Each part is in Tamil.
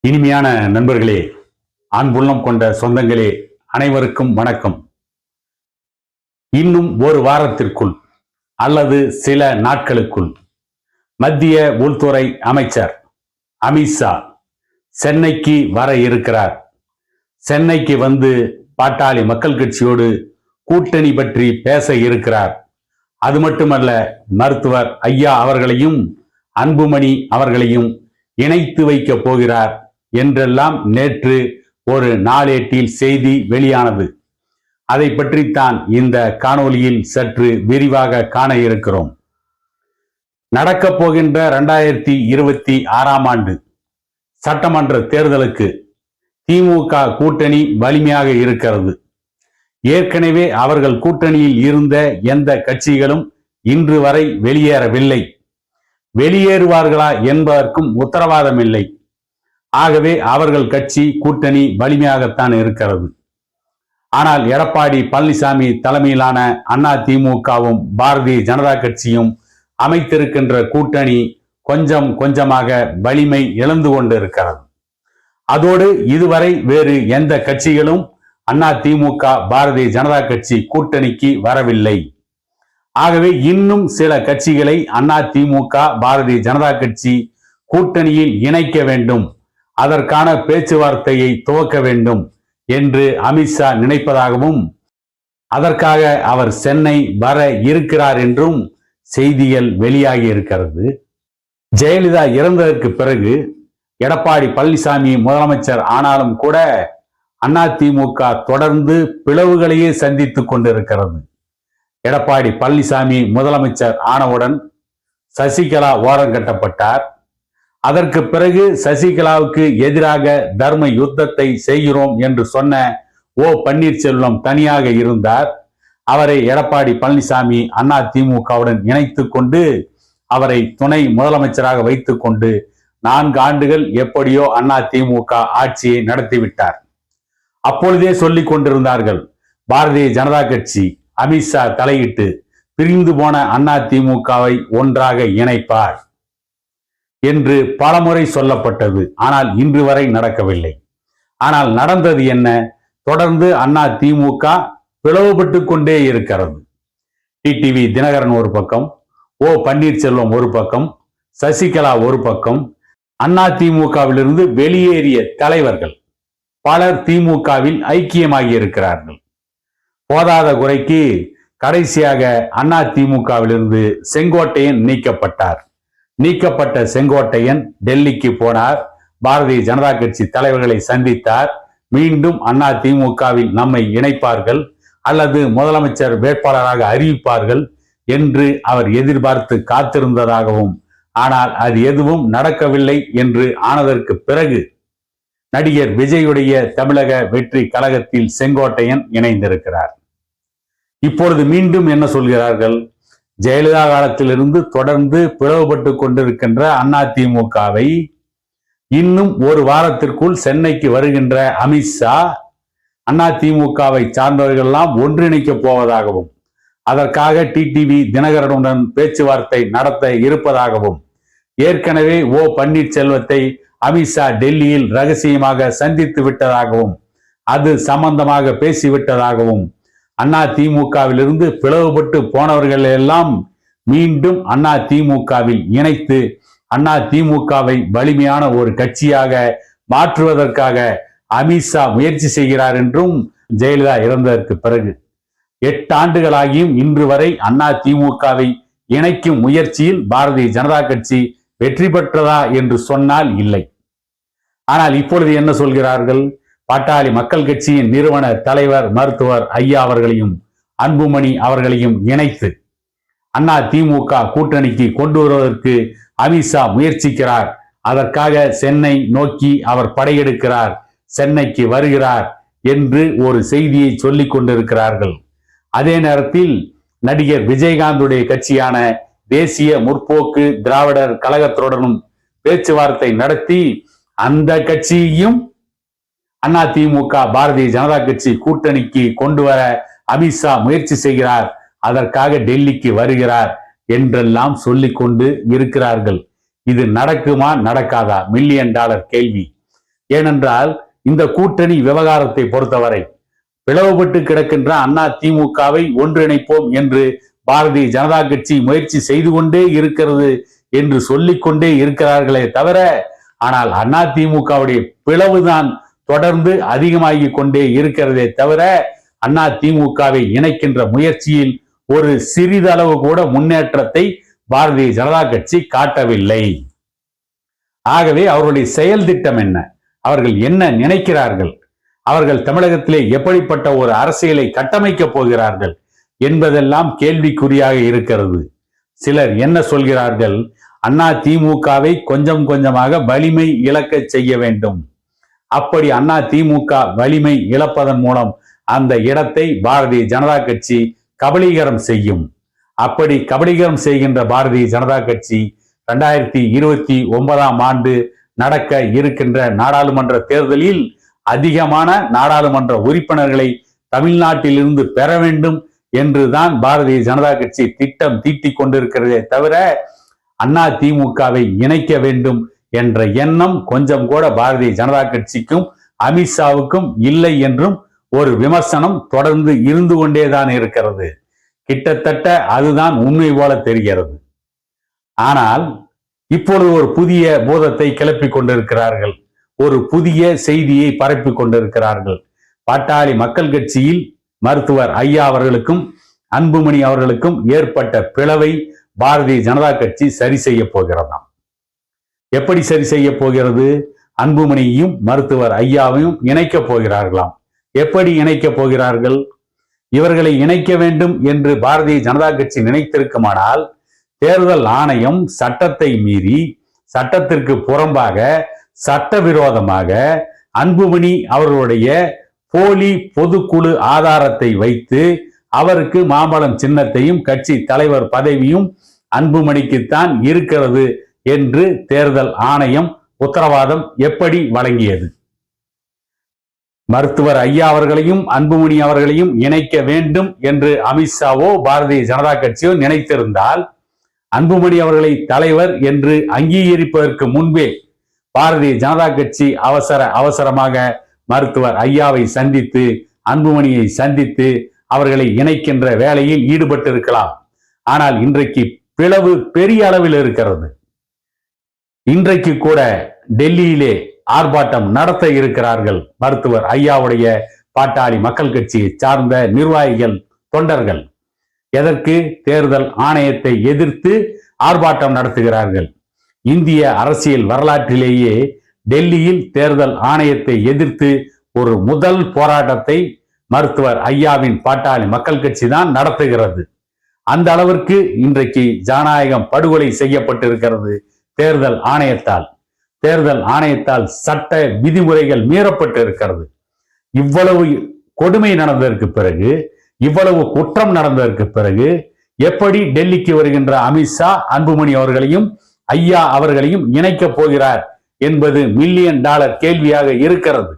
இனிமையான நண்பர்களே அன்புள்ளம் கொண்ட சொந்தங்களே அனைவருக்கும் வணக்கம். இன்னும் ஒரு வாரத்திற்குள் அல்லது சில நாட்களுக்குள் மத்திய உள்துறை அமைச்சர் அமித்ஷா சென்னைக்கு வர இருக்கிறார். சென்னைக்கு வந்து பாட்டாளி மக்கள் கட்சியோடு கூட்டணி பற்றி பேச இருக்கிறார். அது மட்டுமல்ல மருத்துவர் ஐயா அவர்களையும் அன்புமணி அவர்களையும் இணைத்து வைக்க போகிறார். என்றெல்லாம் நேற்று ஒரு நாளேட்டில் செய்தி வெளியானது. அதை பற்றித்தான் இந்த காணொலியில் சற்று விரிவாக காண இருக்கிறோம். நடக்கப் போகின்ற இரண்டாயிரத்தி இருபத்தி ஆறாம் ஆண்டு சட்டமன்ற தேர்தலுக்கு திமுக கூட்டணி வலிமையாக இருக்கிறது. ஏற்கனவே அவர்கள் கூட்டணியில் இருந்த எந்த கட்சிகளும் இன்று வரை வெளியேறவில்லை. வெளியேறுவார்களா என்பதற்கும் உத்தரவாதம் இல்லை ஆகவே அவர்கள் கட்சி கூட்டணி வலிமையாகத்தான் இருக்கிறது. ஆனால் எடப்பாடி பழனிசாமி தலைமையிலான அண்ணா திமுகவும் பாரதிய ஜனதா கட்சியும் அமைத்திருக்கின்ற கூட்டணி கொஞ்சம் கொஞ்சமாக வலிமை இழந்து கொண்டிருக்கிறது. அதோடு இதுவரை வேறு எந்த கட்சிகளும் அண்ணா திமுக பாரதிய ஜனதா கட்சி கூட்டணிக்கு வரவில்லை. ஆகவே இன்னும் சில கட்சிகளை அண்ணா திமுக பாரதிய ஜனதா கட்சி கூட்டணியில் இணைக்க வேண்டும். அதற்கான பேச்சுவார்த்தையை துவக்க வேண்டும் என்று அமித்ஷா நினைப்பதாகவும் அதற்காக அவர் சென்னை வர இருக்கிறார் என்றும் செய்திகள் வெளியாகி இருக்கிறது ஜெயலலிதா இறந்ததற்கு பிறகு எடப்பாடி பழனிசாமி முதலமைச்சர் ஆனாலும் கூட அதிமுக தொடர்ந்து பிளவுகளையே சந்தித்து கொண்டிருக்கிறது. எடப்பாடி பழனிசாமி முதலமைச்சர் ஆனவுடன் சசிகலா ஓரம் கட்டப்பட்டார். அதற்கு பிறகு சசிகலாவுக்கு எதிராக தர்ம யுத்தத்தை செய்கிறோம் என்று சொன்ன ஓ பன்னீர்செல்வம் தனியாக இருந்தார். அவரை எடப்பாடி பழனிசாமி அண்ணா திமுகவுடன் இணைத்து கொண்டு அவரை துணை முதலமைச்சராக வைத்து கொண்டு நான்கு ஆண்டுகள் எப்படியோ அண்ணா திமுக ஆட்சியை நடத்திவிட்டார். அப்பொழுதே சொல்லிக் கொண்டிருந்தார்கள் பாரதிய ஜனதா கட்சி அமித்ஷா தலையிட்டு பிரிந்து போன அண்ணா திமுகவை ஒன்றாக இணைப்பார். என்று பலமுறை சொல்லப்பட்டது. ஆனால் இன்று வரை நடக்கவில்லை. ஆனால் நடந்தது என்ன? தொடர்ந்து அண்ணா திமுக பிளவுபட்டு கொண்டே இருக்கிறது. டிடிவி தினகரன் ஒரு பக்கம் ஓ பன்னீர்செல்வம் ஒரு பக்கம் சசிகலா ஒரு பக்கம் அண்ணா திமுகவிலிருந்து வெளியேறிய தலைவர்கள் பலர் திமுகவில் ஐக்கியமாகி இருக்கிறார்கள். போதாத குறைக்கு கடைசியாக அண்ணா திமுகவிலிருந்து செங்கோட்டையன் நீக்கப்பட்டார். நீக்கப்பட்ட செங்கோட்டையன் டெல்லிக்கு போனார். பாரதிய ஜனதா கட்சி தலைவர்களை சந்தித்தார். மீண்டும் அண்ணா திமுகவில் நம்மை இணைப்பார்கள். அல்லது முதலமைச்சர் வேட்பாளராக அறிவிப்பார்கள் என்று அவர் எதிர்பார்த்து காத்திருந்ததாகவும் ஆனால் அது எதுவும் நடக்கவில்லை என்று ஆனதற்கு பிறகு நடிகர் விஜயுடைய தமிழக வெற்றி கழகத்தில் செங்கோட்டையன் இணைந்திருக்கிறார். இப்பொழுது மீண்டும் என்ன சொல்கிறார்கள்? ஜெயலலிதா காலத்திலிருந்து தொடர்ந்து பிளவுபட்டு கொண்டிருக்கின்ற அதிமுகவை இன்னும் ஒரு வாரத்திற்குள் சென்னைக்கு வருகின்ற அமித்ஷா அதிமுகவை சார்ந்தவர்கள்லாம் ஒன்றிணைக்க போவதாகவும் அதற்காக டிடிவி தினகரனுடன் பேச்சுவார்த்தை நடத்த இருப்பதாகவும் ஏற்கனவே ஓ பன்னீர்செல்வத்தை அமித்ஷா டெல்லியில் ரகசியமாக சந்தித்து விட்டதாகவும் அது சம்பந்தமாக பேசிவிட்டதாகவும் அண்ணா திமுகவிலிருந்து பிளவுபட்டு போனவர்கள் எல்லாம் மீண்டும் அண்ணா திமுகவில் இணைத்து அண்ணா திமுகவை வலிமையான ஒரு கட்சியாக மாற்றுவதற்காக அமித்ஷா முயற்சி செய்கிறார் என்றும் ஜெயலலிதா இறந்ததற்கு பிறகு. எட்டு ஆண்டுகளாகியும் இன்று வரை அண்ணா திமுகவை இணைக்கும் முயற்சியில் பாரதிய ஜனதா கட்சி வெற்றி பெற்றதா என்று சொன்னால் இல்லை. ஆனால் இப்பொழுது என்ன சொல்கிறார்கள்? பாட்டாளி மக்கள் கட்சியின் நிறுவன தலைவர் மருத்துவர் ஐயா அவர்களையும் அன்புமணி அவர்களையும் இணைத்து அண்ணா திமுக கூட்டணிக்கு கொண்டு வருவதற்கு அமித்ஷா முயற்சிக்கிறார். அதற்காக சென்னை நோக்கி அவர் படையெடுக்கிறார். சென்னைக்கு வருகிறார் என்று ஒரு செய்தியை சொல்லிக் கொண்டிருக்கிறார்கள். அதே நேரத்தில் நடிகர் விஜயகாந்துடைய கட்சியான தேசிய முற்போக்கு திராவிடர் கழகத்துடனும் பேச்சுவார்த்தை நடத்தி அந்த கட்சியையும் அண்ணா திமுக பாரதிய ஜனதா கட்சி கூட்டணிக்கு கொண்டு வர அமித்ஷா முயற்சி செய்கிறார். அதற்காக டெல்லிக்கு வருகிறார் என்றெல்லாம் சொல்லி கொண்டு இருக்கிறார்கள். இது நடக்குமா நடக்காதா? மில்லியன் டாலர் கேள்வி. ஏனென்றால் இந்த கூட்டணி விவகாரத்தை பொறுத்தவரை பிளவுபட்டு கிடக்கின்ற அண்ணா திமுகவை ஒன்றிணைப்போம் என்று பாரதிய ஜனதா கட்சி முயற்சி செய்து கொண்டே இருக்கிறது என்று சொல்லிக்கொண்டே இருக்கிறார்களே தவிர ஆனால் அண்ணா திமுகவுடைய பிளவுதான் தொடர்ந்து அதிகமாகி கொண்டே இருக்கிறதே தவிர அண்ணா திமுகவை இணைக்கின்ற முயற்சியில் ஒரு சிறிதளவு கூட முன்னேற்றத்தை பாரதிய ஜனதா கட்சி காட்டவில்லை. ஆகவே அவர்களுடைய செயல் திட்டம் என்ன? அவர்கள் என்ன நினைக்கிறார்கள்? அவர்கள் தமிழகத்திலே எப்படிப்பட்ட ஒரு அரசியலை கட்டமைக்கப் போகிறார்கள் என்பதெல்லாம் கேள்விக்குறியாக இருக்கிறது. சிலர் என்ன சொல்கிறார்கள்? அண்ணா திமுகவை கொஞ்சம் கொஞ்சமாக வலிமை இழக்க செய்ய வேண்டும். அப்படி அண்ணா திமுக வலிமை இழப்பதன் மூலம் அந்த இடத்தை பாரதிய ஜனதா கட்சி கபலீகரம் செய்யும். அப்படி கபலீகரம் செய்கின்ற பாரதிய ஜனதா கட்சி ரெண்டாயிரத்தி இருபத்தி ஒன்பதாம் ஆண்டு நடக்க இருக்கின்ற நாடாளுமன்ற தேர்தலில் அதிகமான நாடாளுமன்ற உறுப்பினர்களை தமிழ்நாட்டிலிருந்து பெற வேண்டும் என்றுதான் பாரதிய ஜனதா கட்சி திட்டம் தீட்டிக் கொண்டிருக்கிறதே தவிர அண்ணா திமுகவை இணைக்க வேண்டும் என்ற எண்ணம் கொஞ்சம் கூட பாரதிய ஜனதா கட்சிக்கும் அமித்ஷாவுக்கும் இல்லை என்றும் ஒரு விமர்சனம் தொடர்ந்து இருந்து கொண்டேதான் இருக்கிறது. கிட்டத்தட்ட அதுதான் உண்மை போல தெரிகிறது. ஆனால் இப்பொழுது ஒரு புதிய பூதத்தை கிளப்பிக் கொண்டிருக்கிறார்கள். ஒரு புதிய செய்தியை பரப்பி கொண்டிருக்கிறார்கள். பாட்டாளி மக்கள் கட்சியில் மருத்துவர் ஐயா அவர்களுக்கும் அன்புமணி அவர்களுக்கும் ஏற்பட்ட பிளவை பாரதிய ஜனதா கட்சி சரி செய்ய போகிறதாம். எப்படி சரி செய்ய போகிறது? அன்புமணியையும் மருத்துவர் ஐயாவையும் இணைக்கப் போகிறார்களாம். எப்படி இணைக்கப் போகிறார்கள்? இவர்களை இணைக்க வேண்டும் என்று பாரதிய ஜனதா கட்சி நினைத்திருக்குமானால் தேர்தல் ஆணையம் சட்டத்தை மீறி சட்டத்திற்கு புறம்பாக சட்டவிரோதமாக அன்புமணி அவர்களுடைய போலி பொதுக்குழு ஆதாரத்தை வைத்து அவருக்கு மாம்பழம் சின்னத்தையும் கட்சி தலைவர் பதவியும் அன்புமணிக்குத்தான் இருக்கிறது என்று தேர்தல் ஆணையம் உத்தரவாதம் எப்படி வழங்கியது? மருத்துவர் ஐயா அவர்களையும் அன்புமணி அவர்களையும் இணைக்க வேண்டும் என்று அமித்ஷாவோ பாரதிய ஜனதா கட்சியோ நினைத்திருந்தால் அன்புமணி அவர்களை தலைவர் என்று அங்கீகரிப்பதற்கு முன்பே பாரதிய ஜனதா கட்சி அவசர அவசரமாக மருத்துவர் ஐயாவை சந்தித்து அன்புமணியை சந்தித்து அவர்களை இணைக்கின்ற வேலையில் ஈடுபட்டிருக்கலாம். ஆனால் இன்றைக்கு பிளவு பெரிய அளவில் இருக்கிறது. இன்றைக்கு கூட டெல்லியிலே ஆர்ப்பாட்டம் நடத்த இருக்கிறார்கள் மருத்துவர் ஐயாவுடைய பாட்டாளி மக்கள் கட்சியை சார்ந்த நிர்வாகிகள் தொண்டர்கள். எதற்கு? தேர்தல் ஆணையத்தை எதிர்த்து ஆர்ப்பாட்டம் நடத்துகிறார்கள். இந்திய அரசியல் வரலாற்றிலேயே டெல்லியில் தேர்தல் ஆணையத்தை எதிர்த்து ஒரு முதல் போராட்டத்தை மருத்துவர் ஐயாவின் பாட்டாளி மக்கள் கட்சி தான் நடத்துகிறது. அந்த அளவிற்கு இன்றைக்கு ஜனநாயகம் படுகொலை செய்யப்பட்டிருக்கிறது. தேர்தல் ஆணையத்தால் தேர்தல் ஆணையத்தால் சட்ட விதிமுறைகள் மீறப்பட்டு இருக்கிறது. இவ்வளவு கொடுமை நடந்ததற்கு பிறகு இவ்வளவு குற்றம் நடந்ததற்கு பிறகு எப்படி டெல்லிக்கு வருகின்ற அமித்ஷா அன்புமணி அவர்களையும் ஐயா அவர்களையும் இணைக்கப் போகிறார் என்பது மில்லியன் டாலர் கேள்வியாக இருக்கிறது.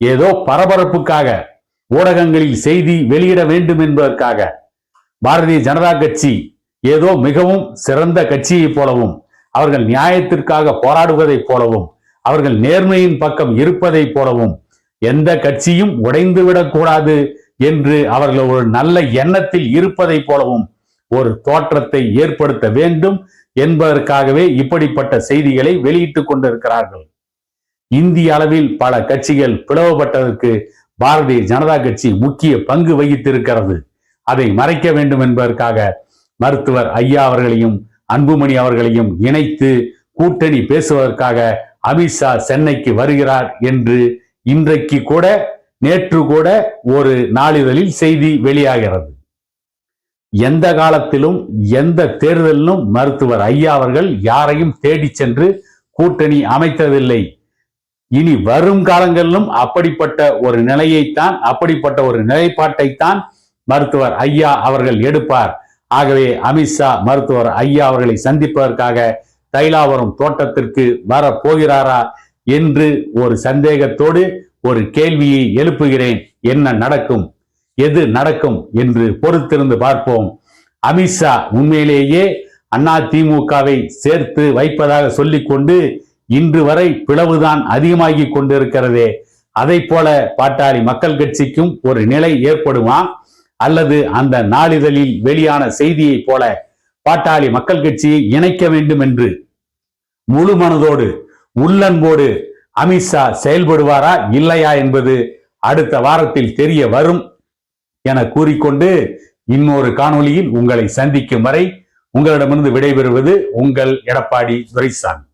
ஏதோ பரபரப்புக்காக ஊடகங்களில் செய்தி வெளியிட வேண்டும் என்பதற்காக பாரதிய ஜனதா கட்சி ஏதோ மிகவும் சிறந்த கட்சியைப் போலவும் அவர்கள் நியாயத்திற்காக போராடுவதைப் போலவும் அவர்கள் நேர்மையின் பக்கம் இருப்பதைப் போலவும் எந்த கட்சியும் உடைந்துவிடக்கூடாது என்று அவர்கள் ஒரு நல்ல எண்ணத்தில் இருப்பதைப் போலவும் ஒரு தோற்றத்தை ஏற்படுத்த வேண்டும் என்பதற்காகவே இப்படிப்பட்ட செய்திகளை வெளியிட்டுக் கொண்டிருக்கிறார்கள். இந்திய அளவில் பல கட்சிகள் பிளவுபட்டதற்கு பாரதிய ஜனதா கட்சி முக்கிய பங்கு வகித்திருக்கிறது. அதை மறைக்க வேண்டும் என்பதற்காக மருத்துவர் ஐயா அவர்களையும் அன்புமணி அவர்களையும் இணைத்து கூட்டணி பேசுவதற்காக அமித்ஷா சென்னைக்கு வருகிறார் என்று இன்றைக்கு கூட நேற்று கூட ஒரு நாளிதழில் செய்தி வெளியாகிறது. எந்த காலத்திலும் எந்த தேர்தலிலும் மருத்துவர் ஐயா அவர்கள் யாரையும் தேடி சென்று கூட்டணி அமைத்ததில்லை. இனி வரும் காலங்களிலும் அப்படிப்பட்ட ஒரு நிலையைத்தான் அப்படிப்பட்ட ஒரு நிலைப்பாட்டைத்தான் மருத்துவர் ஐயா அவர்கள் எடுப்பார். ஆகவே அமித்ஷா மருத்துவர் ஐயா அவர்களை சந்திப்பதற்காக தைலாவரம் தோட்டத்திற்கு வர போகிறாரா என்று ஒரு சந்தேகத்தோடு ஒரு கேள்வியை எழுப்புகிறேன். என்ன நடக்கும்? எது நடக்கும் என்று பொறுத்திருந்து பார்ப்போம். அமித்ஷா உண்மையிலேயே அண்ணா திமுகவை சேர்த்து வைப்பதாக சொல்லிக்கொண்டு இன்று வரை பிளவுதான் அதிகமாகி கொண்டிருக்கிறதே. அதை போல பாட்டாளி மக்கள் கட்சிக்கும் ஒரு நிலை ஏற்படுமா? அல்லது அந்த நாளிதழில் வெளியான செய்தியைப் போல பாட்டாளி மக்கள் கட்சியை இணைக்க வேண்டும் என்று முழு மனதோடு உள்ளன்போடு அமித்ஷா செயல்படுவாரா இல்லையா என்பது அடுத்த வாரத்தில் தெரிய வரும் என கூறிக்கொண்டு இன்னொரு காணொலியில் உங்களை சந்திக்கும் வரை உங்களிடமிருந்து விடைபெறுவது உங்கள் எடப்பாடி துரைசாமி.